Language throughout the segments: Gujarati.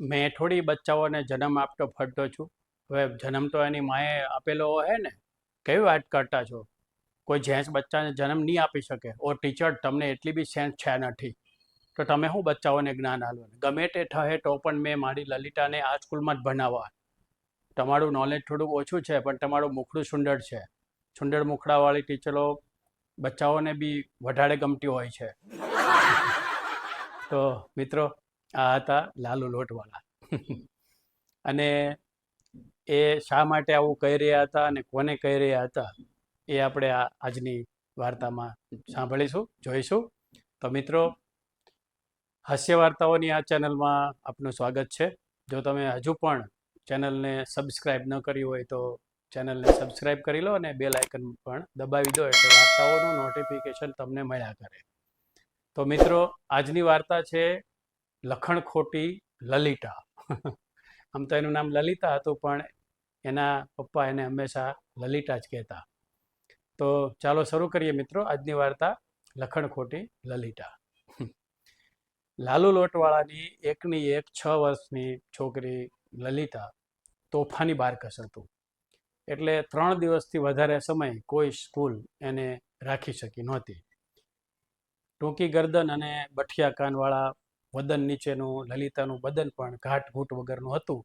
મેં થોડી બચ્ચાઓને જન્મ આપતો, ફરતો છું. હવે જન્મ તો એની માએ આપેલો હે ને? કેવી વાત કરતા છો? કોઈ જેન્ટ્સ બચ્ચાને જન્મ નહીં આપી શકે. ઓ ટીચર, તમને એટલી બી સેન્સ છે નથી. તો તમે શું બચ્ચાઓને જ્ઞાન આલો ગમે તે થહે તો પણ મેં મારી લલિતાને આ સ્કૂલમાં જ ભણાવવા. તમારું નોલેજ થોડુંક ઓછું છે, પણ તમારું મુખડું સુંદર છે. સુંદર મુખડાવાળી ટીચરો બચ્ચાઓને બી વધારે ગમતી હોય છે. તો મિત્રો આ હતા લાલુ લોટવાળા. અને એ શા માટે આવું કહી રહ્યા હતા અને કોને કહી રહ્યા હતા, એ આપણે આજની વાર્તામાં સાંભળીશું, જોઈશું. તો મિત્રો, હાસ્ય વાર્તાઓની આ ચેનલમાં આપનું સ્વાગત છે. જો તમે હજુ પણ ચેનલને સબસ્ક્રાઈબ ન કરી હોય તો ચેનલને સબસ્ક્રાઈબ કરી લો અને બેલ આઇકન પણ દબાવી દો એટલે વાર્તાઓનું નોટિફિકેશન તમને મળ્યા કરે. તો મિત્રો, આજની વાર્તા છે લખણ ખોટી લલિતા. આમ તો એનું નામ લલિતા હતું, પણ એના પપ્પા એને હંમેશા લલિતા જ કહેતા. તો ચાલો શરૂ કરીએ મિત્રો આજની વાર્તા, લખણ ખોટી લલિતા. લાલુ લોટવાળાની એકની એક છ વર્ષની છોકરી લલિતા તોફાની બારકસ હતું એટલે ત્રણ દિવસથી વધારે સમય કોઈ સ્કૂલ એને રાખી શકી નહોતી. ટૂંકી ગરદન અને બઠિયા કાનવાળા વદન નીચેનું લલિતાનું બદન પણ ઘાટ ઘૂંટ વગરનું હતું.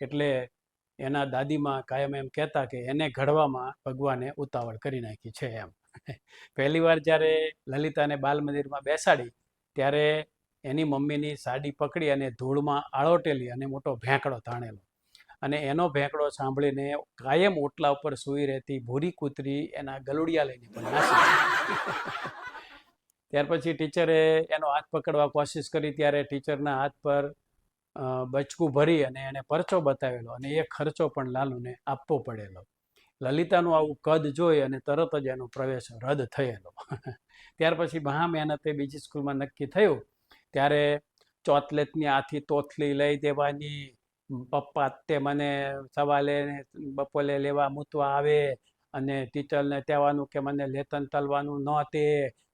એટલે એના દાદીમાં કાયમ એમ કહેતા કે એને ઘડવામાં ભગવાને ઉતાવળ કરી નાખી છે એમ. પહેલી વાર જ્યારે લલિતાને બાલ મંદિરમાં બેસાડી, ત્યારે એની મમ્મીની સાડી પકડી અને ધૂળમાં આળોટેલી અને મોટો ભેંકડો તાણેલો. અને એનો ભેંકડો સાંભળીને કાયમ ઓટલા ઉપર સૂઈ રહેતી ભૂરી કૂતરી એના ગલુડિયા લઈને પણ નાસી. ત્યાર પછી ટીચરે એનો હાથ પકડવા કોશિશ કરી, ત્યારે ટીચરના હાથ પર બચકું ભરી અને એને પરચો બતાવેલો અને એ ખર્ચો પણ લાલુને આપવો પડેલો. લલિતાનું આવું કદ જોઈ અને તરત જ એનો પ્રવેશ રદ થયેલો. ત્યાર પછી મહા મહેનતે બીજી સ્કૂલમાં નક્કી થયું, ત્યારે ચોથલેટની આથી તોથલી લઈ દેવાની પપ્પા તે મને સવાલે બપોરે લેવા મૂતવા આવે અને ટીચરને કહેવાનું કે મને લેતન તલવાનું ન તે,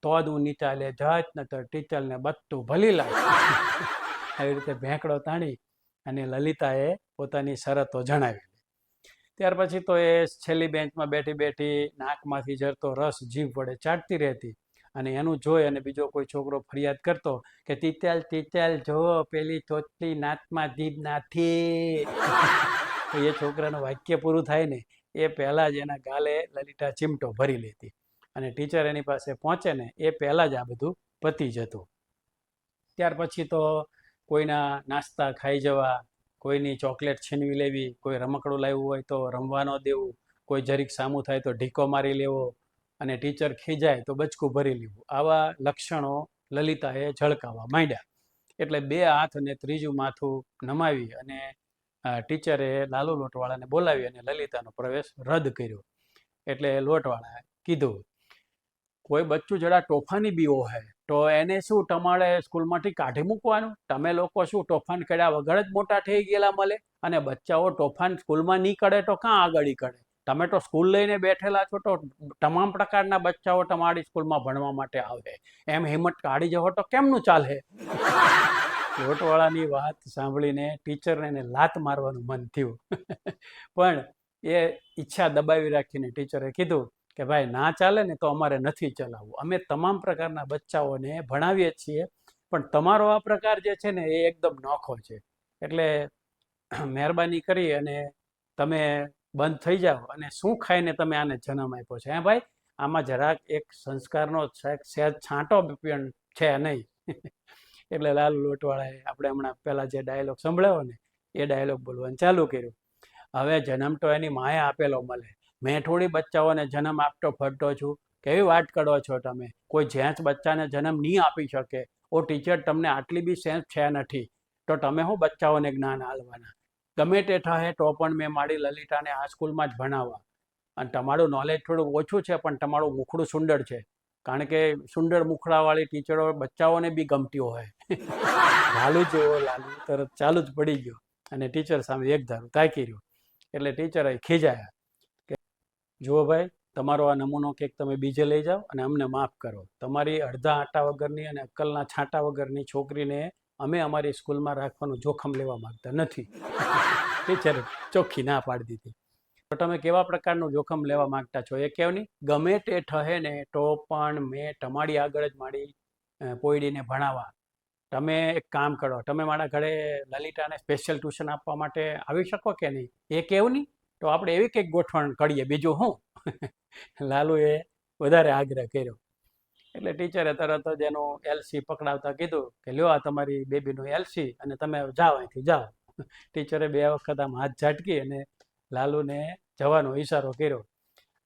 તો જ હું નીચાલે જત ને તો ટીચરને બધું ભલી લાગે. આવી રીતે ભેંકડો તાણી અને લલિતાએ પોતાની શરતો જણાવી ત્યાર પછી તો એ છેલ્લી બેન્ચમાં બેઠી બેઠી નાકમાંથી જરતો રસ જીભ વડે ચાટતી રહેતી અને એનું જોઈ અને બીજો કોઈ છોકરો ફરિયાદ કરતો કે ટીચલ ટીચલ, જો પેલી ચોટલી નાતમાં જીભ નાથી એ છોકરાનું વાક્ય પૂરું થાય ને એ પહેલાં જ એના ગાલે લલિતા ચીમટો ભરી લેતી. અને ટીચર એની પાસે પહોંચે ને એ પહેલાં જ આ બધું પતી જતું. ત્યાર પછી તો કોઈના નાસ્તા ખાઈ જવા, કોઈની ચોકલેટ છીનવી લેવી, કોઈ રમકડું લાવ્યું હોય તો રમવા ન દેવું, કોઈ જરીક સામું થાય તો ઢીકો મારી લેવો અને ટીચર ખીજાય તો બચકું ભરી લેવું. આવા લક્ષણો લલિતાએ ઝળકાવા માંડ્યા. એટલે બે હાથ અને ત્રીજું માથું નમાવી અને ટીચરે લાલુ લોટવાળાને બોલાવી અને લલિતાનો પ્રવેશ રદ કર્યો. એટલે લોટવાળાએ કીધું, કોઈ બચ્ચું જરા તોફાની બી હે, તો એને શું તમારે સ્કૂલમાંથી કાઢી મૂકવાનું? તમે લોકો શું તોફાન કર્યા વગર જ મોટા થઈ ગયેલા મળે અને બચ્ચાઓ તોફાન સ્કૂલમાં નહીં કરે તો કાં આગળ કરે? તમે તો સ્કૂલ લઈને બેઠેલા છો તો તમામ પ્રકારના બચ્ચાઓ તમારી સ્કૂલમાં ભણવા માટે આવે. એમ હિંમત કાઢી જવો તો કેમનું ચાલે? લોટવાળાની વાત સાંભળીને ટીચરને એને લાત મારવાનું મન થયું. પણ એ ઈચ્છા દબાવી રાખીને ટીચરે કીધું કે ભાઈ, ના ચાલે ને તો અમારે નથી ચલાવવું. અમે તમામ પ્રકારના બચ્ચાઓને ભણાવીએ છીએ, પણ તમારો આ પ્રકાર જે છે ને એ એકદમ નોખો છે. એટલે મહેરબાની કરી અને તમે બંધ થઈ જાઓ અને શું ખાઈને તમે આને જન્મ આપ્યો છે? હે ભાઈ, આમાં જરાક એક સંસ્કારનો સહેજ છાંટો પણ છે નહીં. એટલે લાલ લોટવાળાએ આપણે હમણાં પહેલાં જે ડાયલોગ સંભળાયો ને, એ ડાયલોગ બોલવાનું ચાલુ કર્યું. હવે જન્મ તો એની માએ આપેલો મળે. મેં થોડી બચ્ચાઓને જન્મ આપતો ફરતો છું. કેવી વાત કરો છો તમે? કોઈ જેન્ટ્સ બચ્ચાને જન્મ નહીં આપી શકે. ઓ ટીચર તમને આટલી બી સેન્સ છે નથી. તો તમે શું બચ્ચાઓને જ્ઞાન આલવાના? ગમે તે થાય તો પણ મેં મારી લલિતાને આ સ્કૂલમાં જ ભણાવવા. અને તમારું નોલેજ થોડું ઓછું છે, પણ તમારું મુખડું સુંદર છે. કારણ કે સુંદર મુખડાવાળી ટીચરો બચ્ચાઓને બી ગમતી હોય. લાલુ જેવો લાલુ તરત ચાલુ જ પડી ગયો. અને ટીચર સામે એક ધારું તાકી રહ્યું એટલે ટીચર ખીજાયા કે, જુઓ ભાઈ, તમારો આ નમૂનો કેક તમે બીજે લઈ જાઓ અને અમને માફ કરો. તમારી અડધા આટા વગરની અને અક્કલના છાંટા વગરની છોકરીને અમે અમારી સ્કૂલમાં રાખવાનું જોખમ લેવા માંગતા નથી. ટીચરે ચોખ્ખી ના પાડી દીધી. તો તમે કેવા પ્રકારનું જોખમ લેવા માંગતા છો? એ કેવ નહીં ગમે તે ઠહે ને તો પણ મેં તમારી આગળ જ મારી પોયડીને ભણાવવા તમે એક કામ કરો, તમે મારા ઘરે લલિતાને સ્પેશિયલ ટ્યુશન આપવા માટે આવી શકો કે નહીં? એ કેવું નહીં તો આપણે એવી કંઈક ગોઠવણ કરીએ. બીજું હું? લાલુએ વધારે આગ્રહ કર્યો. એટલે ટીચરે તરત જ એનું એલસી પકડાવતા કીધું કે, લ્યો, આ તમારી બેબીનું એલસી અને તમે જાઓ અહીંથી, જાઓ. ટીચરે બે વખત આમ હાથ ઝાટકી અને લાલુને જવાનો ઈશારો કર્યો.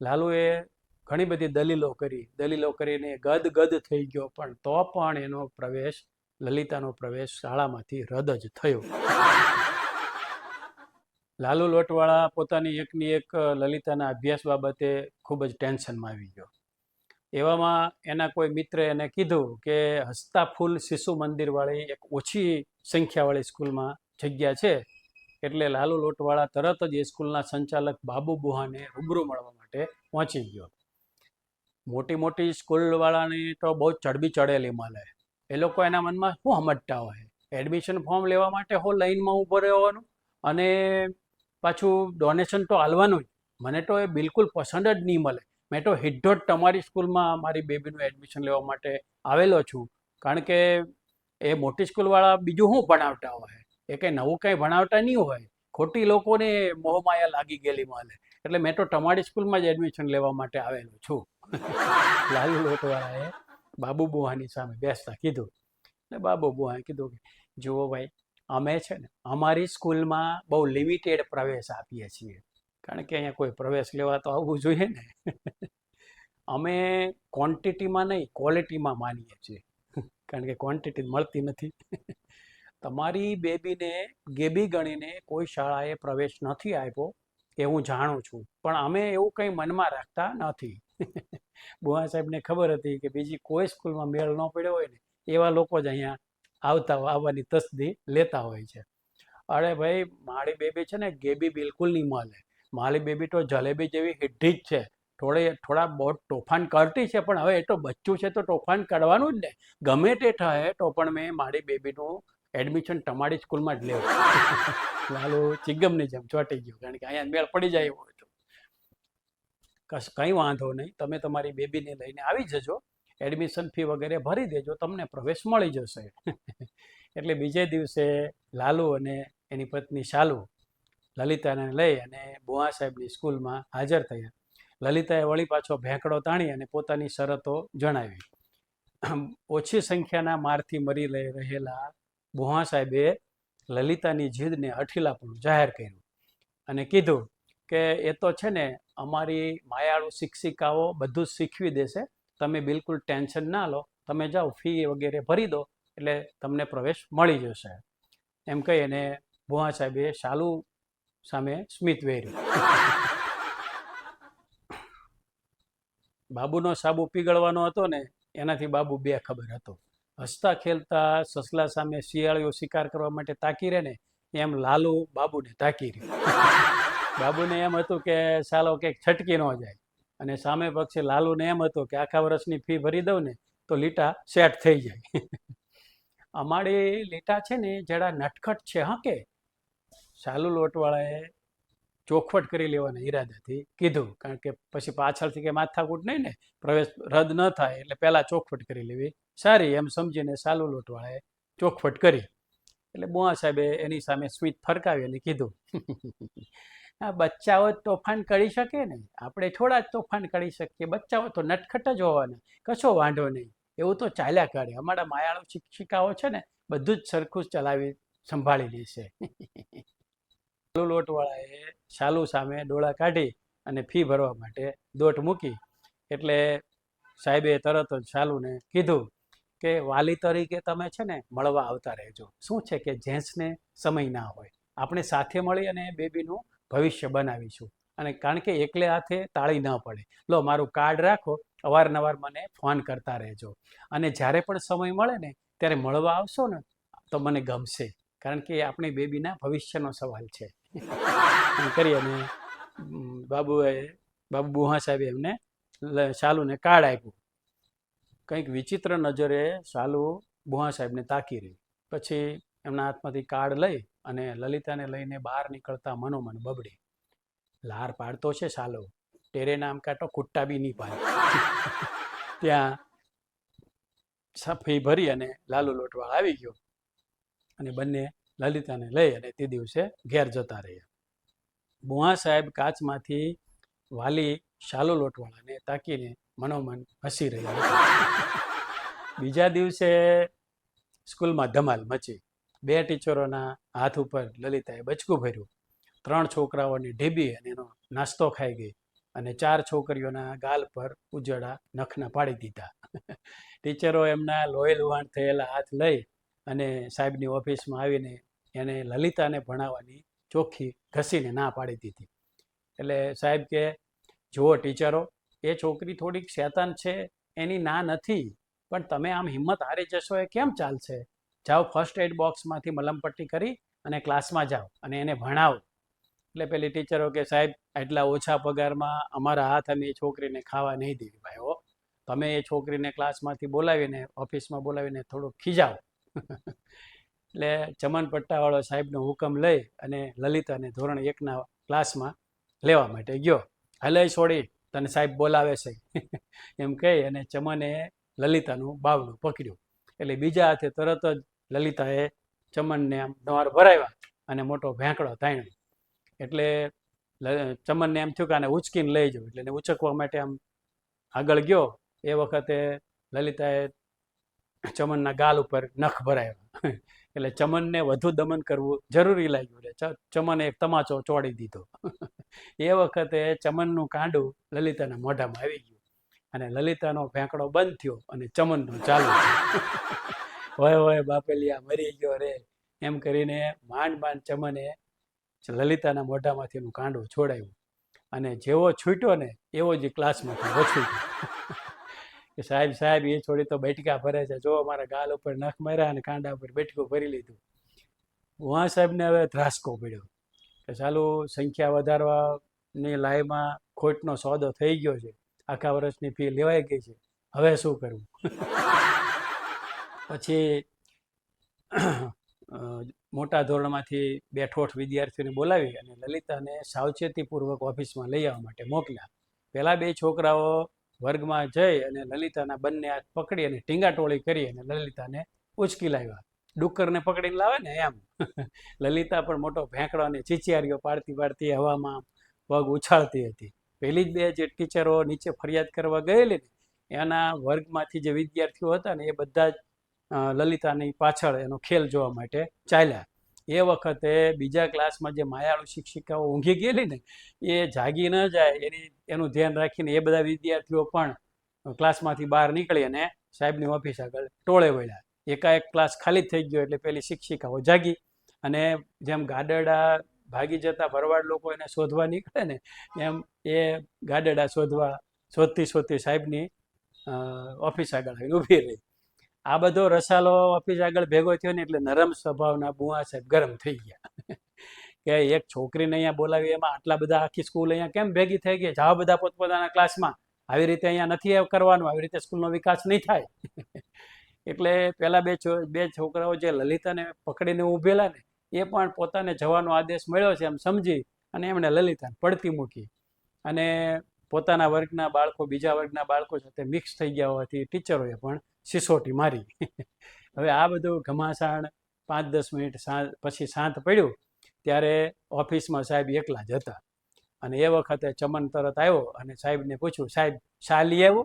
લાલુએ ઘણી બધી દલીલો કરી. દલીલો કરીને ગદ ગદ થઈ ગયો, પણ તો પણ એનો પ્રવેશ, લલિતાનો પ્રવેશ શાળામાંથી રદ જ થયો. લાલુ લોટવાળા પોતાની એકની એક લલિતાના અભ્યાસ બાબતે ખૂબ જ ટેન્શનમાં આવી ગયો. એવામાં એના કોઈ મિત્રે એને કીધું કે હસતા ફૂલ શિશુ મંદિરવાળી એક ઓછી સંખ્યાવાળી સ્કૂલમાં જગ્યા છે. એટલે લાલુ લોટવાળા તરત જ એ સ્કૂલના સંચાલક બાબુ બુહાને રૂબરૂ મળવા માટે પહોંચી ગયો. મોટી મોટી સ્કૂલવાળાની તો બહુ ચડબી ચડેલી મળે. એ લોકો એના મનમાં શું સમજતા હોય? એડમિશન ફોર્મ લેવા માટે હો લાઈનમાં ઊભો રહેવાનું? અને પાછું ડોનેશન તો હાલવાનું જ. મને તો એ બિલકુલ પસંદ જ નહીં મળે. મેં તો હિddોટ તમારી સ્કૂલમાં મારી બેબીનું એડમિશન લેવા માટે આવેલો છું. કારણ કે એ મોટી સ્કૂલવાળા બીજું શું ભણાવતા હોય? એ કંઈ નવું કંઈ ભણાવતા નહીં હોય. ખોટી લોકોને મોહમાયા લાગી ગયેલી મળે એટલે મેં તો તમારી સ્કૂલમાં જ એડમિશન લેવા માટે આવેલો છું. લાલુ લોટવાળાએ બાબુ બુહાની સામે બેસતા કીધું. એટલે બાબુ બુહાએ કીધું કે જુઓ ભાઈ અમે છે ને અમારી સ્કૂલમાં બહુ લિમિટેડ પ્રવેશ આપીએ છીએ. કારણ કે અહીંયા કોઈ પ્રવેશ લેવા તો આવવું જોઈએ ને. અમે ક્વોન્ટિટીમાં નહીં ક્વોલિટીમાં માનીએ છીએ. કારણ કે ક્વોન્ટિટી મળતી નથી. તમારી બેબીને ગેબી ગણીને કોઈ શાળાએ પ્રવેશ નથી આપ્યો એ હું જાણું છું. પણ અમે એવું કંઈ મનમાં રાખતા નથી. બુઆ સાહેબને ખબર હતી કે બીજી કોઈ સ્કૂલમાં મેળ ન પડ્યો હોય ને, એવા લોકો જ અહીંયા આવતા, આવવાની તસ્દી લેતા હોય છે. અરે ભાઈ, મારી બેબી છે ને ગેબી બિલકુલ નહીં મળે મારી બેબી તો જલેબી જેવી હિઢી જ છે. થોડે, થોડા બહુ તોફાન કરતી છે, પણ હવે એ તો બચ્ચું છે તો તોફાન કરવાનું જ ને. ગમે તે થાય તો પણ મેં મારી બેબીનું એડમિશન તમારી સ્કૂલમાં જ લેવું. લાલુ ચિગમની જેમ ચોંટી ગયો કારણ કે અહીંયા મેળ પડી જાય એવો હતો. કશ કંઈ વાંધો નહીં તમે તમારી બેબીને લઈને આવી જજો. એડમિશન ફી વગેરે ભરી દેજો તમને પ્રવેશ મળી જશે. એટલે બીજે દિવસે લાલુ અને એની પત્ની શાલુ લલિતાને લઈ અને બુઆ સાહેબની સ્કૂલમાં હાજર થયા. લલિતાએ વળી પાછો ભેંકડો તાણી અને પોતાની શરતો જણાવી. ઓછી સંખ્યાના મારથી મરી રહેલા બુહા સાહેબે લલિતાની જીદને અઠીલાપણું જાહેર કર્યું અને કીધું કે એ તો છે ને અમારી માયાળુ શિક્ષિકાઓ બધું શીખવી દેશે. તમે બિલકુલ ટેન્શન ના લો. તમે જાઓ, ફી વગેરે ભરી દો એટલે તમને પ્રવેશ મળી જશે. એમ કહી અને ભુવા સાહેબે શાલુ સામે સ્મિત વેર્યું. બાબુનો સાબુ પીગળવાનો હતો ને, એનાથી બાબુ બે ખબર હતો. હસતા ખેલતા, સસલા સામે શિયાળીઓ શિકાર કરવા માટે તાકી રહે ને, એમ લાલુ બાબુને તાકી રહ્યું બાબુને એમ હતું કે, સાલો કંઈક છટકી ન જાય. અને સામે પક્ષે લાલુને એમ હતું કે, આખા વર્ષની ફી ભરી દઉં ને, તો લીટા સેટ થઈ જાય. અમારી લીટા છે ને, જરા નટખટ છે, હા કે? સાલુ લોટવાળાએ ચોખવટ કરી લેવાના ઈરાદાથી કીધું. કારણ કે પછી પાછળથી કે માથાકૂટ નહીં ને, પ્રવેશ રદ ન થાય એટલે પહેલાં ચોખવટ કરી લેવી. સારી એમ સમજીને સાલુ લોટવાળાએ ચોખવટ કરી. એટલે બુઆ સાહેબે એની સામે સ્મિત ફરકાવી અને કીધું આ બચ્ચાઓ તોફાન કરી શકે ને? આપણે થોડા જ તોફાન કરી શકીએ. બચ્ચાઓ તો નટખટ જ હોવાના. કશો વાંધો નહીં. એવું તો ચાલ્યા કરે. અમારા માયાળુ શિક્ષિકાઓ છે ને, બધું જ સરખું ચલાવી સંભાળી લેશે. લોટવાળાએ શાલુ સામે ડોળા કાઢી અને ફી ભરવા માટે દોટ મૂકી. એટલે સાહેબે તરત જ શાલુને કીધું કે વાલી તરીકે તમે છે ને મળવા આવતા રહેજો. શું છે કે જેન્ટ્સને સમય ના હોય. આપણે સાથે મળી અને બેબીનું ભવિષ્ય બનાવીશું. અને કારણ કે એકલે હાથે તાળી ન પડે. લો, મારું કાર્ડ રાખો. અવારનવાર મને ફોન કરતા રહેજો. અને જ્યારે પણ સમય મળે ને, ત્યારે મળવા આવશો ને, તો મને ગમશે. કારણ કે આપણી બેબીના ભવિષ્યનો સવાલ છે. એમ કરી અને બાબુએ, બાબુ બુહા સાહેબે એમને શાલુને કાર્ડ આપ્યું. કંઈક વિચિત્ર નજરે શાલુ બુહા સાહેબને તાકી રહી. પછી એમના હાથમાંથી કાર્ડ લઈ અને લલિતાને લઈને બહાર નીકળતા મનોમન બબડી. લાર પાડતો છે સાલો ટેરે નામ કાંટો ખુટ્ટા બી નહીં પાડે. ત્યાં સફી ભરી અને લાલુ લોટવાળ આવી ગયો. અને બંને લલિતાને લઈ અને તે દિવસે ઘેર જતા રહ્યા. બુઆ સાહેબ કાચમાંથી વાલી શાલો લોટવાળાને તાકીને મનોમન હસી રહ્યા બીજા દિવસે સ્કૂલમાં ધમાલ મચી. બે ટીચરોના હાથ ઉપર લલિતાએ બચકું ભર્યું. ત્રણ છોકરાઓની ઢીબી અને એનો નાસ્તો ખાઈ ગઈ અને ચાર છોકરીઓના ગાલ પર ઉજળા નખના પાડી દીધા. ટીચરો એમના લોહી લુહાણ થયેલા હાથ લઈ અને સાહેબની ઓફિસમાં આવીને એને લલિતાને ભણાવવાની ચોખ્ખી ઘસીને ના પાડી દીધી. એટલે સાહેબ કે, જુઓ ટીચરો, એ છોકરી થોડીક શેતાન છે, એની ના નથી, પણ તમે આમ હિંમત હારી જશો એ કેમ ચાલશે? જાઓ ફર્સ્ટ એડ બોક્સમાંથી મલમપટ્ટી કરી અને ક્લાસમાં જાઓ અને એને ભણાવો. એટલે પેલી ટીચરો કે, સાહેબ, આટલા ઓછા પગારમાં અમારા હાથ અમે એ છોકરીને ખાવા નહીં દેવી ભાઈ હો. તમે એ છોકરીને ક્લાસમાંથી બોલાવીને, ઓફિસમાં બોલાવીને થોડુંક ખીજાવો. એટલે ચમન પટ્ટાવાળો સાહેબનો હુકમ લઈ અને લલિતાને ધોરણ એકના ક્લાસમાં લેવા માટે ગયો. હલે છોડી, તને સાહેબ બોલાવે છે. એમ કહી અને ચમને લલિતાનું બાવડું પકડ્યું. એટલે બીજા હાથે તરત જ લલિતાએ ચમનને આમ ડોર ભરાવ્યા અને મોટો ભેંકડો તાણ્યો એટલે ચમનને એમ થયું કે આને ઉચકીને લઈ જવું એટલે એને ઉચકવા માટે આમ આગળ ગયો. એ વખતે લલિતાએ ચમનના ગાલ ઉપર નખ ભરાયો. એટલે ચમનને વધુ દમન કરવું જરૂરી લાગ્યું એટલે ચમને એક તમાચો ચોડી દીધો. એ વખતે ચમનનું કાંડું લલિતાના મોઢામાં આવી ગયું અને લલિતાનો ફેંકડો બંધ થયો અને ચમનનો ચાલુ હોય હોય બાપેલિયા, મરી ગયો રે. એમ કરીને માંડ માંડ ચમને લલિતાના મોઢામાંથી એનું કાંડું છોડાયું. અને જેવો છૂટ્યો ને એવો જ ક્લાસમાંથી વછૂટ્યો કે સાહેબ સાહેબ, એ છોડી તો બેઠકા ભરે છે. જો અમારા ગાલ ઉપર નખ માર્યા અને કાંડા ઉપર બેઠકું ભરી લીધું. વાં સાહેબને હવે ધ્રાસકો પડ્યો કે ચાલુ, સંખ્યા વધારવાની લાઈમાં ખોટનો સોદો થઈ ગયો છે. આખા વર્ષની ફી લેવાઈ ગઈ છે. હવે શું કરવું? પછી મોટા ધોરણમાંથી બે ઠોઠ વિદ્યાર્થીઓને બોલાવી અને લલિતાને સાવચેતીપૂર્વક ઓફિસમાં લઈ આવવા માટે મોકલ્યા. પહેલાં બે છોકરાઓ વર્ગમાં જઈ અને લલિતાના બંને હાથ પકડી અને ટીંગાટોળી કરી અને લલિતાને ઉચકી લાવ્યા. ડુક્કરને પકડીને લાવે ને એમ. લલિતા પણ મોટો ભેંકડો અને ચીચિયારીઓ પાડતી પાડતી હવામાં પગ ઉછાળતી હતી. પહેલી જ બે જે ટીચરો નીચે ફરિયાદ કરવા ગયેલી ને, એના વર્ગમાંથી જે વિદ્યાર્થીઓ હતા ને એ બધા જ લલિતાની પાછળ એનો ખેલ જોવા માટે ચાલ્યા. એ વખતે બીજા ક્લાસમાં જે માયાળુ શિક્ષિકાઓ ઊંઘી ગયેલી ને, એ જાગી ન જાય. એની, એનું ધ્યાન રાખીને એ બધા વિદ્યાર્થીઓ પણ ક્લાસમાંથી બહાર નીકળી અને સાહેબની ઓફિસ આગળ ટોળે વળ્યા. એકાએક ક્લાસ ખાલી થઈ ગયો એટલે પેલી શિક્ષિકાઓ જાગી અને જેમ ગાડરડા ભાગી જતા ભરવાડ લોકો એને શોધવા નીકળે ને, એમ એ ગાડરડા શોધવા, શોધતી શોધતી સાહેબની ઓફિસ આગળ ઊભી રહી. આ બધો રસાલો ઓફિસ આગળ ભેગો થયો ને એટલે નરમ સ્વભાવના બુઆ સાહેબ ગરમ થઈ ગયા. કે એક છોકરીને અહીંયા બોલાવી, એમાં આટલા બધા આખી સ્કૂલ અહીંયા કેમ ભેગી થઈ ગઈ? જાઓ બધા પોતપોતાના ક્લાસમાં આવી રીતે અહીંયા નથી કરવાનું. આવી રીતે સ્કૂલનો વિકાસ નહીં થાય. એટલે પેલા બે બે છોકરાઓ જે લલિતાને પકડીને ઊભેલા ને, એ પણ પોતાને જવાનો આદેશ મળ્યો છે એમ સમજી અને એમણે લલિતાને પડતી મૂકી. અને પોતાના વર્ગના બાળકો, બીજા વર્ગના બાળકો સાથે મિક્સ થઈ ગયા હોવાથી ટીચરોએ પણ સિસોટી મારી. હવે આ બધું ઘમાસાણ પાંચ દસ મિનિટ સાંજ પછી શાંત પડ્યું, ત્યારે ઓફિસમાં સાહેબ એકલા જ હતા. અને એ વખતે ચમન તરત આવ્યો અને સાહેબને પૂછ્યું, સાહેબ શા લઈ આવ્યો?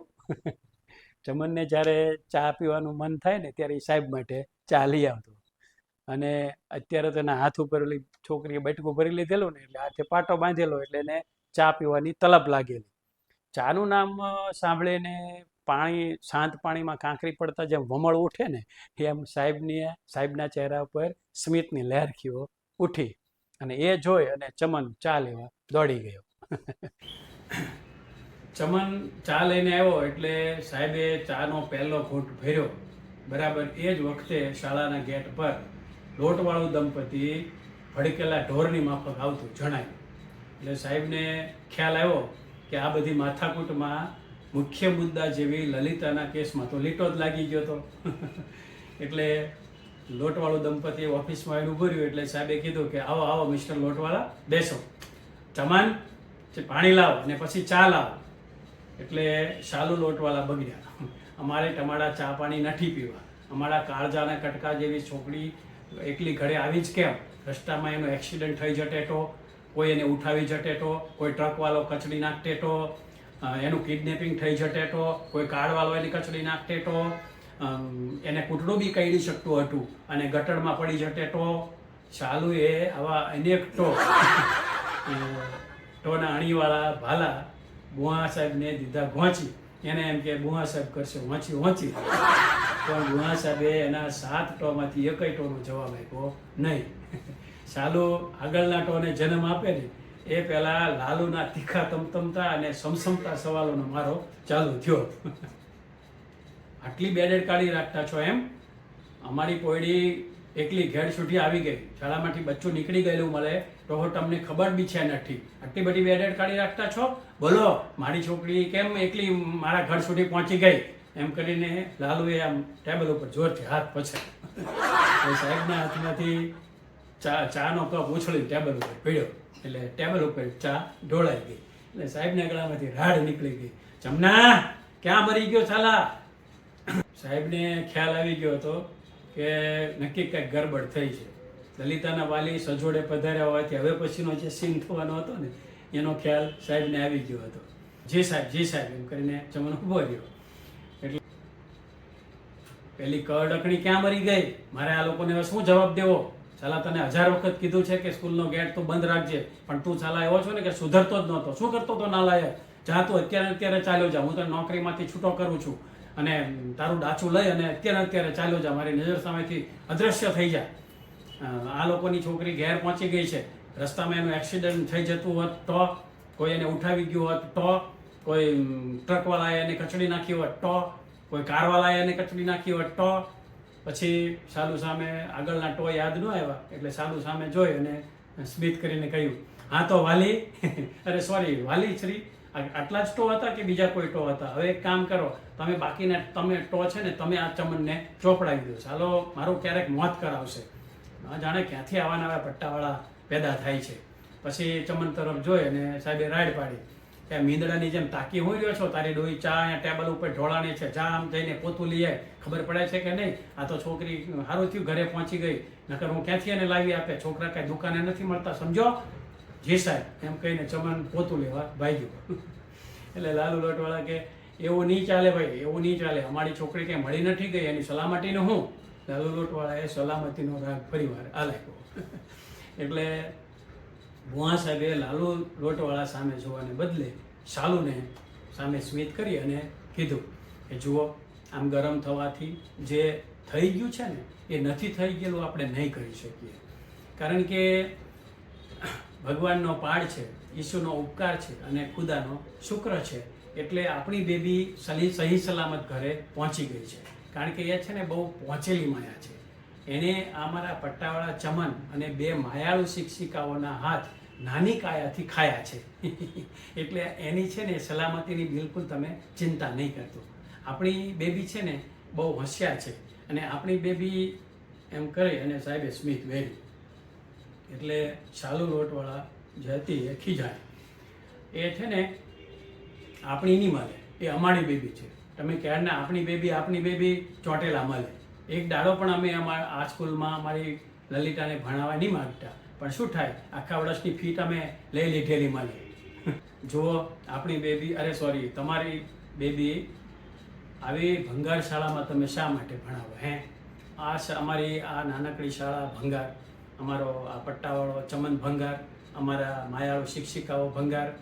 ચમનને જ્યારે ચા પીવાનું મન થાય ને ત્યારે એ સાહેબ માટે ચા લઈ આવતો. અને અત્યારે તો એના હાથ ઉપર છોકરીએ બટકું ભરી લીધેલું ને એટલે હાથે પાટો બાંધેલો એટલે એને ચા પીવાની તલબ લાગેલી. ચાનું નામ સાંભળીને પાણી, શાંત પાણીમાં કાંકરી પડતા જેમ વમળ ઉઠે ને, એમ સાહેબની, સાહેબના ચહેરા ઉપર સ્મિતની લહેરખીઓ ઉઠી અને એ જોઈ અને ચમન ચા લેવા દોડી ગયો. ચમન ચા લઈને આવ્યો એટલે સાહેબે ચાનો પહેલો ઘૂંટ ભર્યો. બરાબર એ જ વખતે શાળાના ગેટ પર લોટવાળું દંપતી ભડકેલા ઢોરની માફક આવતું જણાયું. એટલે સાહેબને ખ્યાલ આવ્યો કે આ બધી માથાકૂટમાં મુખ્ય મુદ્દા જેવી લલિતાના કેસમાં તો લીટો જ લાગી ગયો હતો એટલે લોટવાળું દંપતી ઓફિસમાં આવીને ઊભું રહ્યું એટલે સાહેબે કીધું કે આવો આવો મિસ્ટર લોટવાળા, બેસો. ચમાન જે પાણી લાવો અને પછી ચા લાવો. એટલે શાલુ લોટવાળા બગડ્યા. અમારે તમારા ચા પાણી નથી પીવા. અમારા કાળજાના કટકા જેવી છોકરી એકલી ઘરે આવી જ કેમ? રસ્તામાં એનો એક્સિડન્ટ થઈ જટેટો, કોઈ એને ઉઠાવી જટેટો, કોઈ ટ્રકવાળો કચડી નાખટેટો એનું કિડનેપિંગ થઈ જટે તો કોઈ કારવાળો એની કચડી નાખતે તો એને કૂટડું બી કરી શકતું હતું અને ગટરમાં પડી જટે તો શાલુ એ આવા અનેક ટો ટોના અણીવાળા ભાલા ગુહા સાહેબને દીધા ઘોંચી. એને એમ કે ગુહા સાહેબ કરશે વાંચી વાંચી પણ ગુહા સાહેબે એના સાત ટોમાંથી એકય ટોનો જવાબ આપ્યો નહીં. ચાલુ આગળના ટોને જન્મ આપે ને એ પહેલા લાલુના તીખા તમતમતા અને સમસમતા સવાલોનો મારો ચાલુ થયો. આટલી બેડેડ કાઢી રાખતા છો એમ? અમારી પોયડી એકલી ઘેર છૂટી આવી ગઈ. શાળામાંથી બચ્ચું નીકળી ગયેલું મળે તો તમને ખબર બી છે નથી. આટલી બધી બેડેડ કાઢી રાખતા છો? બોલો, મારી છોકરી કેમ એકલી મારા ઘર સુધી પહોંચી ગઈ? એમ કરીને લાલુએ આમ ટેબલ ઉપર જોરથી હાથ પછાડ્યો. એ સાહેબના હાથમાંથી ચા ચાનો કપ ઉછળીને ટેબલ ઉપર પીડ્યો. એટલે ટેબલ ઉપર ચા ઢોળાઈ ગઈ. એટલે સાહેબના ગળામાંથી રાડ નીકળી ગઈ. જમના, ક્યાં મરી ગયો ચાલા સાહેબને ખ્યાલ આવી ગયો હતો કે નક્કી કંઈક ગરબડ થઈ છે. લલિતાના વાલી સજોડે પધાર્યા હોવાથી હવે પછીનો જે સીન થવાનો હતો ને, એનો ખ્યાલ સાહેબને આવી ગયો હતો. જી સાહેબ જી સાહેબ, એમ કરીને જમણ ઊભો રહ્યો. એટલે પેલી કડકણી ક્યાં મરી ગઈ? મારે આ લોકોને હવે શું જવાબ દેવો? ચાલા તને હજાર વખત કીધું છે કે સ્કૂલનો ગેટ તું બંધ રાખજે, પણ તું ચાલા એવો છો ને કે સુધરતો જ નહોતો. શું કરતો ના લાયક જા તું અત્યારે અત્યારે ચાલ્યો જા, હું તો નોકરીમાંથી છૂટો કરું છું. અને તારું ડાચું લઈ અને અત્યારે અત્યારે ચાલ્યો જા, મારી નજર સામેથી અદ્રશ્ય થઈ જા. આ લોકોની છોકરી ઘેર પહોંચી ગઈ છે. રસ્તામાં એનું એક્સિડન્ટ થઈ જતું હોત તો, કોઈ એને ઉઠાવી ગયું હોત તો, કોઈ ટ્રકવાળાએ એને કચડી નાખી હોત તો, કોઈ કારવાળાએ એને કચડી નાખી હોત તો પછી સાલુ સામે આગળના ટો યાદ ન આવ્યા, એટલે સાલુ સામે જોઈ અને સ્મિત કરીને કહ્યું, હા તો વાલી, અરે સોરી વાલી શ્રી આટલા જ ટો હતા કે બીજા કોઈ ટો હતા? હવે એક કામ કરો, તમે બાકીના, તમે ટો છે ને, તમે આ ચમનને ચોપડાવી દો. ચાલો, મારું ક્યારેક મોત કરાવશે. ન જાણે ક્યાંથી આવા નવા પટ્ટાવાળા પેદા થાય છે. પછી ચમન તરફ જોઈ અને સાહેબે રાડ પાડી. કે મીંદડાની જેમ તાકી હોઈ રહ્યો છો, તારી ડોઈ ચા અહીંયા ટેબલ ઉપર ઢોળાણી છે જા આમ જઈને પોતું લઈ આય. ખબર પડે છે કે નહીં? આ તો છોકરી સારું થયું, ઘરે પહોંચી ગઈ. નકર હું ક્યાંથી એને લાવી આપે? છોકરા કાંઈ દુકાને નથી મળતા, સમજો? જી સાહેબ, એમ કહીને ચમન પોતું લેવા ભાગ્યું એટલે લાલુ લોટવાળા કે, એવું નહીં ચાલે ભાઈ, એવું નહીં ચાલે. અમારી છોકરી કંઈ મળી નથી ગઈ, એની સલામતીનું હું? લાલુ લોટવાળાએ સલામતીનો રાગ ફરીવાર લાગ્યો એટલે ભુવા સાહેબે લાલુ લોટવાળા સામે જોવાને બદલે શાલુને સામે સ્મિત કરી અને કીધું કે, જુઓ, આમ ગરમ થવાથી જે થઈ ગયું છે ને, એ નથી થઈ ગયેલું, આપણે નહીં કરી શકીએ. કારણ કે ભગવાનનો પાડ છે ઈશુનો ઉપકાર છે અને ખુદાનો શુક્ર છે, એટલે આપણી બેબી સહી સલામત ઘરે પહોંચી ગઈ છે. કારણ કે એ છે ને બહુ પહોંચેલી માયા છે. એને અમારા પટ્ટાવાળા ચમન અને બે માયાળુ શિક્ષિકાઓના હાથ નાની કાયાથી ખાયા છે. એટલે એની છે ને સલામતીની બિલકુલ તમે ચિંતા નહીં કરતો. આપણી બેબી છે ને બહુ હોશિયાર છે અને આપણી બેબી એમ કરી અને સાહેબે સ્મિત વેરી. એટલે શાલુ લોટવાળા જે હતી એ ખીજાય. એ છે ને આપણી નહીં મળે, એ અમારી બેબી છે. તમે ક્યારના આપણી બેબી આપણી બેબી ચોટેલા મળે. એક દાડો પણ અમે અમારા આ સ્કૂલમાં અમારી લલિતાને ભણાવવા નહીં માગતા. પણ શું થાય? આખા વર્ષની ફી તમે લઈ લીધેલી મને. જુઓ, આપણી બેબી અરે સોરી તમારી બેબી આવી ભંગાર શાળામાં તમે શા માટે ભણાવો, હે? આ અમારી આ નાનકડી શાળા ભંગાર, અમારો આ પટ્ટાવાળો ચમન ભંગાર, અમારા માયાળુ શિક્ષિકાઓ ભંગાર.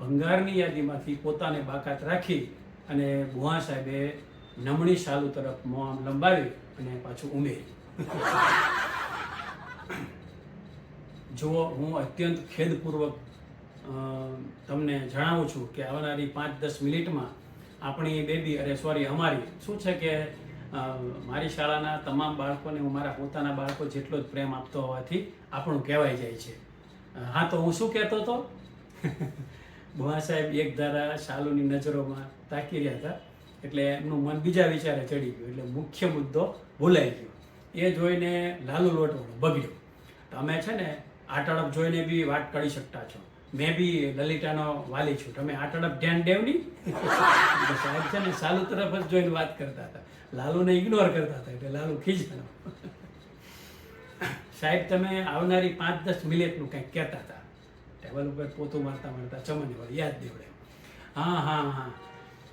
ભંગારની યાદીમાંથી પોતાને બાકાત રાખી અને બુહા સાહેબે નમણી શાલુ તરફ મોં આમ લંબાવી અને પાછું ઉમેરી. જુઓ, હું અત્યંત ખેદપૂર્વક તમને જણાવું છું કે આવનારી પાંચ દસ મિનિટમાં આપણી બેબી, અરે, સોરી, અમારી, શું છે કે મારી શાળાના તમામ બાળકોને હું મારા પોતાના બાળકો જેટલો જ પ્રેમ આપતો હોવાથી આપણું કહેવાય જાય છે. હા, તો હું શું કહેતો હતો? બુહા સાહેબ એક ધારા શાલુની નજરોમાં તાકી રહ્યા હતા. એટલે એમનું મન બીજા વિચારે ચડી ગયું. એટલે મુખ્ય મુદ્દો ભૂલાઈ ગયો. એ જોઈને લાલુ લોટવાળો બગડ્યો. તમે છે ને આ તડપ જોઈને બી વાત કરી શકતા છો. મેં બી લલિતાનો વાલી છું. તમે આ તડપ ધ્યાન દેવની? સાહેબ છે ને સાલુ તરફ જ જોઈને વાત કરતા હતા. લાલુને ઇગ્નોર કરતા હતા. એટલે લાલુ ખીજાણો. સાહેબ, તમે આવનારી પાંચ દસ મિનિટનું કંઈક કહેતા હતા. ટેબલ ઉપર પોતું મારતા મારતા ચમન યાદ દેવડે હા હા હા.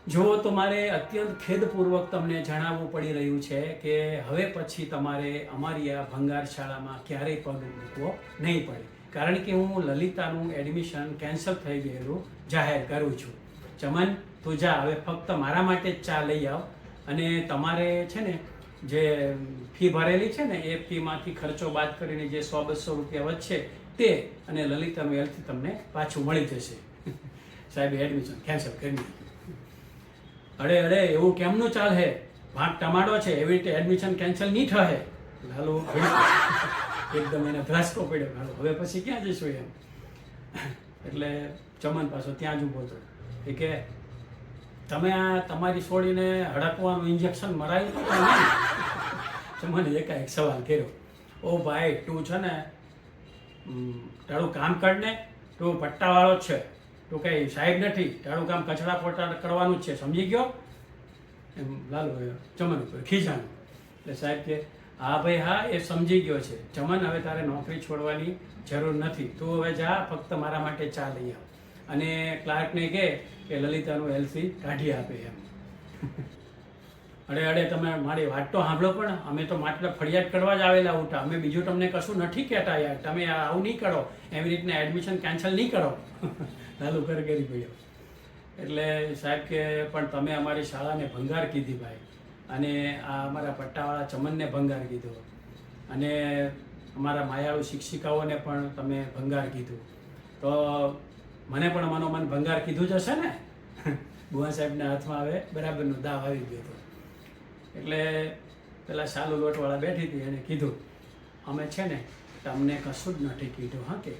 જો તો મારે અત્યંત ખેદપૂર્વક તમને જણાવવું પડી રહ્યું છે કે હવે પછી તમારે અમારી આ ભંગાર શાળામાં ક્યારેય પગ મૂકવો નહીં પડે. કારણ કે હું લલિતાનું એડમિશન કેન્સલ થઈ ગયેલું જાહેર કરું છું. ચમન, તું જા, હવે ફક્ત મારા માટે જ ચા લઈ આવ. અને તમારે છે ને, જે ફી ભરેલી છે ને, એ ફીમાંથી ખર્ચો બાદ કરીને જે સો બસો રૂપિયા વધશે તે અને લલિતાનું એલથી તમને પાછું મળી જશે. સાહેબ એડમિશન કેન્સલ કરી. અરે અરે, એવું કેમનું ચાલે? ભાગ ટમાટો છે, એવી રીતે એડમિશન કેન્સલ નહીં થશે લાલુ એકદમ એને ધ્રાસકો પડ્યો. લાલુ હવે પછી ક્યાં જઈશું એમ? એટલે ચમન પાછો ત્યાં જ ઊભો હતો એ કે, તમે આ તમારી છોડીને હડકવાનું ઇન્જેક્શન મરાયું હતું કે નહીં? ચમને એકાએક સવાલ કર્યો. ઓ ભાઈ, તું છે ને તારું કામ કરને તું પટ્ટાવાળો જ છે. તું કઈ સાહેબ નથી, તારું કામ કચરા ફોટા કરવાનું જ છે, સમજી ગયો? એમ લાલ ચમન ખીજાણું. એટલે સાહેબ કે, હા ભાઈ, હા, એ સમજી ગયો છે. ચમન, હવે તારે નોકરી છોડવાની જરૂર નથી. તું હવે જા, ફક્ત મારા માટે ચા લઈ આવ. અને ક્લાર્કને કહે કે લલિતાનું એલસી કાઢી આપે એમ. અરે અરે, તમે મારી વાત તો સાંભળો પણ અમે તો માત્ર ફરિયાદ કરવા જ આવેલા ઉઠા. અમે બીજું તમને કશું નથી કહેતા યાર. તમે આવું નહીં કરો. એવી રીતના એડમિશન કેન્સલ નહીં કરો. લાલુ કર કરી ગયો એટલે સાહેબ કે પણ તમે અમારી શાળાને ભંગાર કીધી ભાઈ. અને આ અમારા પટ્ટાવાળા ચમનને ભંગાર કીધો. અને અમારા માયાળુ શિક્ષિકાઓને પણ તમે ભંગાર કીધું. તો મને પણ મનોમન ભંગાર કીધું જ હશે ને? બુઆ સાહેબના હાથમાં આવે બરાબરનો દાવ આવી ગયો હતો. એટલે પેલા સાલુ લોટવાળા બેઠી હતી એને કીધું, અમે છે ને તમને કશું જ નથી કીધું, હા કે?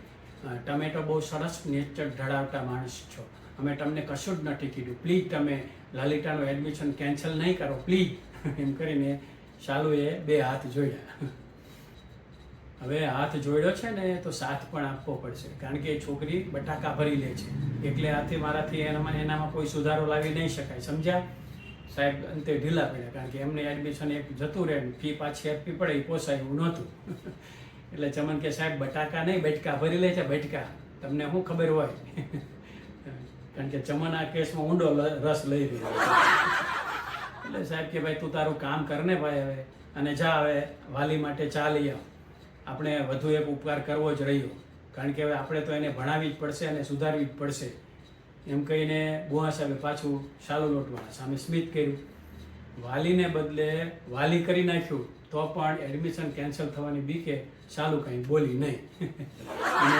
તો બહુ સરસ નેચર ધરાવતા માણસ છો. અમે તમને કશું જ નથી કીધું. પ્લીઝ તમે લલિતાનું એડમિશન કેન્સલ નહીં કરો પ્લીઝ એમ કરીને શાલુએ બે હાથ જોડ્યા હવે હાથ જોડ્યો છે ને, તો સાથ પણ આપવો પડશે. કારણ કે એ છોકરી બટાકા ભરી લે છે. એટલે આથી મારાથી એનામાં એનામાં કોઈ સુધારો લાવી નહીં શકાય. સમજ્યા? સાહેબ, અંતે ઢીલા પડ્યા. કારણ કે એમને એડમિશન એક જતું રહે ફી પાછી આપવી પડે, એ પોસાય નહોતું. એટલે ચમન કે સાહેબ, બટાકા નહીં, બેટકા ભરી લે છે બેટકા. તમને શું ખબર હોય? કારણ કે ચમન આ કેસમાં ઊંડો રસ લઈ રહ્યો એટલે સાહેબ કે, ભાઈ, તું તારું કામ કર ને ભાઈ હવે, અને જા હવે, વાલી માટે ચા લઈ આવ. આપણે વધુ એક ઉપકાર કરવો જ રહ્યો. કારણ કે હવે આપણે તો એને ભણાવવી જ પડશે અને સુધારવી જ પડશે. એમ કહીને બુઆ સાહેબે પાછું શાલુ લોટવાળા સામે સ્મિત કર્યું. વાલીને બદલે વાલી કરી નાખ્યું. તો પણ એડમિશન કેન્સલ થવાની બીકે શાલુ કંઈ બોલી નહીં. અને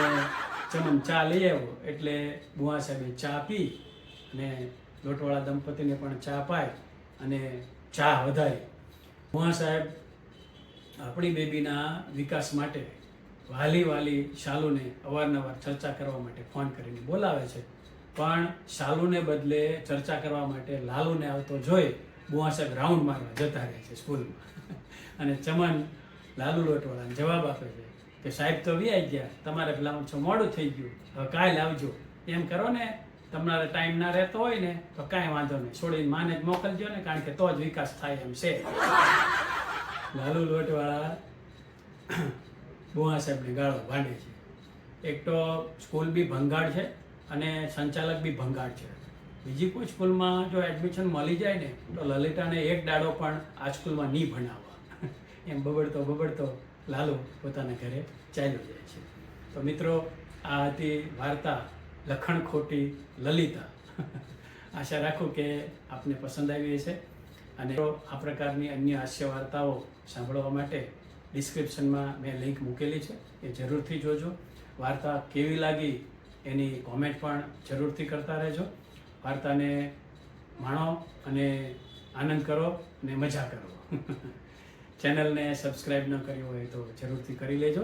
ચમન ચા લઈ આવ્યો એટલે બુઆ સાહેબે ચા પી અને લોટવાળા દંપતીને પણ ચા પાય અને ચા વધારી. બુઆ સાહેબ આપણી બેબીના વિકાસ માટે વાલી વાલી શાલુને અવારનવાર ચર્ચા કરવા માટે ફોન કરીને બોલાવે છે. પણ શાલુને બદલે ચર્ચા કરવા માટે લાલુને આવતો જોઈ બુઆ સાહેબ રાઉન્ડ મારવા જતા રહે છે સ્કૂલમાં. અને ચમન લાલુ લોટવાળાને જવાબ આપે છે કે સાહેબ તો વ્યાઈ ગયા, તમારે પેલા છો મોડું થઈ ગયું, હવે કાંઈ લાવજો. એમ કરો ને, તમારે ટાઈમ ના રહેતો હોય ને, તો કાંઈ વાંધો નહીં. છોડીને માને જ મોકલજો ને, કારણ કે તો જ વિકાસ થાય એમ છે. લાલુ લોટવાળા બુઆ સાહેબને ગાળો ભાંડે છે. એક તો સ્કૂલ બી ભંગાળ છે અને સંચાલક બી ભંગાળ છે. બીજી કોઈ સ્કૂલમાં જો એડમિશન મળી જાય ને, તો લલિતાને એક દાડો પણ આ સ્કૂલમાં નહીં ભણાવવા એમ બબડતો બબડતો લાલુ પોતાના ઘરે ચાલ્યો જાય છે. તો મિત્રો, આ હતી વાર્તા લખણ ખોટી લલિતા. આશા રાખું કે આપને પસંદ આવી હશે. અને આ પ્રકારની અન્ય હાસ્ય વાર્તાઓ સાંભળવા માટે ડિસ્ક્રિપ્શનમાં મેં લિંક મૂકેલી છે. એ જરૂરથી જોજો. વાર્તા કેવી લાગી એની કોમેન્ટ પણ જરૂરથી કરતા રહેજો. વાર્તાને માણો અને આનંદ કરો અને મજા કરો. ચેનલને સબસ્ક્રાઈબ ન કરી હોય તો જરૂરથી કરી લેજો.